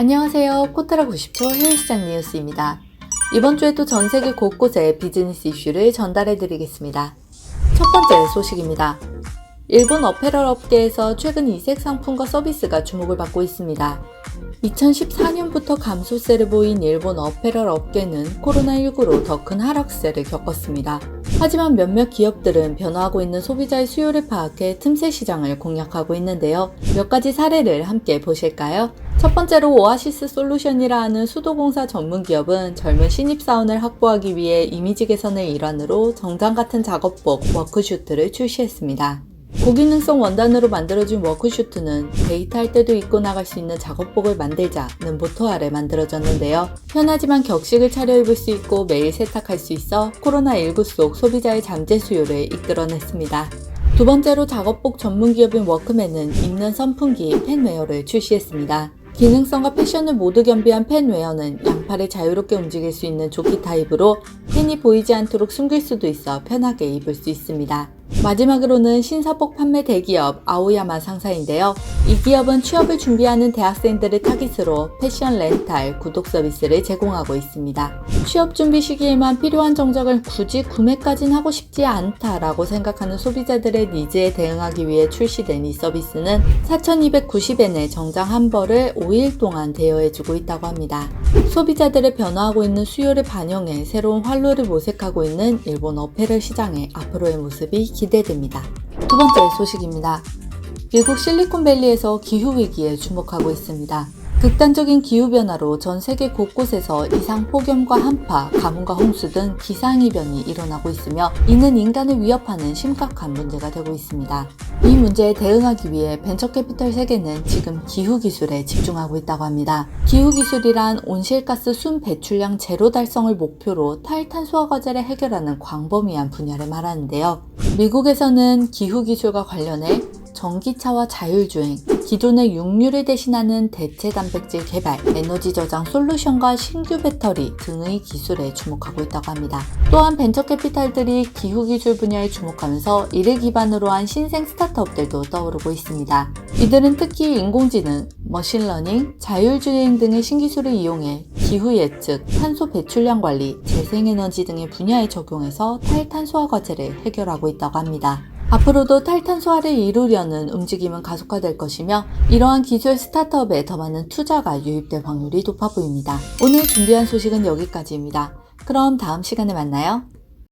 안녕하세요. 코타라 90초 해외시장 뉴스입니다. 이번 주에도 전 세계 곳곳에 비즈니스 이슈를 전달해 드리겠습니다. 첫 번째 소식입니다. 일본 어페럴 업계에서 최근 이색 상품과 서비스가 주목을 받고 있습니다. 2014년부터 감소세를 보인 일본 어페럴 업계는 코로나19로 더 큰 하락세를 겪었습니다. 하지만 몇몇 기업들은 변화하고 있는 소비자의 수요를 파악해 틈새 시장을 공략하고 있는데요. 몇 가지 사례를 함께 보실까요? 첫 번째로 오아시스 솔루션이라 하는 수도공사 전문 기업은 젊은 신입사원을 확보하기 위해 이미지 개선의 일환으로 정장 같은 작업복 워크슈트를 출시했습니다. 고기능성 원단으로 만들어진 워크슈트는 데이트할 때도 입고 나갈 수 있는 작업복을 만들자는 모토 아래 만들어졌는데요. 편하지만 격식을 차려입을 수 있고 매일 세탁할 수 있어 코로나19 속 소비자의 잠재 수요를 이끌어냈습니다. 두 번째로 작업복 전문 기업인 워크맨은 입는 선풍기 팬웨어를 출시했습니다. 기능성과 패션을 모두 겸비한 팬 웨어는 양팔을 자유롭게 움직일 수 있는 조끼 타입으로 팬이 보이지 않도록 숨길 수도 있어 편하게 입을 수 있습니다. 마지막으로는 신사복 판매 대기업 아오야마 상사인데요. 이 기업은 취업을 준비하는 대학생들을 타깃으로 패션 렌탈 구독 서비스를 제공하고 있습니다. 취업 준비 시기에만 필요한 정적을 굳이 구매까진 하고 싶지 않다라고 생각하는 소비자들의 니즈에 대응하기 위해 출시된 이 서비스는 4,290엔의 정장 한 벌을 5일 동안 대여해주고 있다고 합니다. 소비자들의 변화하고 있는 수요를 반영해 새로운 활로를 모색하고 있는 일본 어페럴 시장의 앞으로의 모습이 기대됩니다. 두 번째 소식입니다. 미국 실리콘밸리에서 기후위기에 주목하고 있습니다. 극단적인 기후변화로 전 세계 곳곳에서 이상 폭염과 한파, 가뭄과 홍수 등 기상이변이 일어나고 있으며 이는 인간을 위협하는 심각한 문제가 되고 있습니다. 이 문제에 대응하기 위해 벤처캐피털 세계는 지금 기후기술에 집중하고 있다고 합니다. 기후기술이란 온실가스 순 배출량 제로 달성을 목표로 탈탄소화 과제를 해결하는 광범위한 분야를 말하는데요. 미국에서는 기후기술과 관련해 전기차와 자율주행, 기존의 육류를 대신하는 대체 단백질 개발, 에너지 저장 솔루션과 신규 배터리 등의 기술에 주목하고 있다고 합니다. 또한 벤처 캐피탈들이 기후 기술 분야에 주목하면서 이를 기반으로 한 신생 스타트업들도 떠오르고 있습니다. 이들은 특히 인공지능, 머신러닝, 자율주행 등의 신기술을 이용해 기후 예측, 탄소 배출량 관리, 재생에너지 등의 분야에 적용해서 탈탄소화 과제를 해결하고 있다고 합니다. 앞으로도 탈탄소화를 이루려는 움직임은 가속화될 것이며 이러한 기술 스타트업에 더 많은 투자가 유입될 확률이 높아 보입니다. 오늘 준비한 소식은 여기까지입니다. 그럼 다음 시간에 만나요.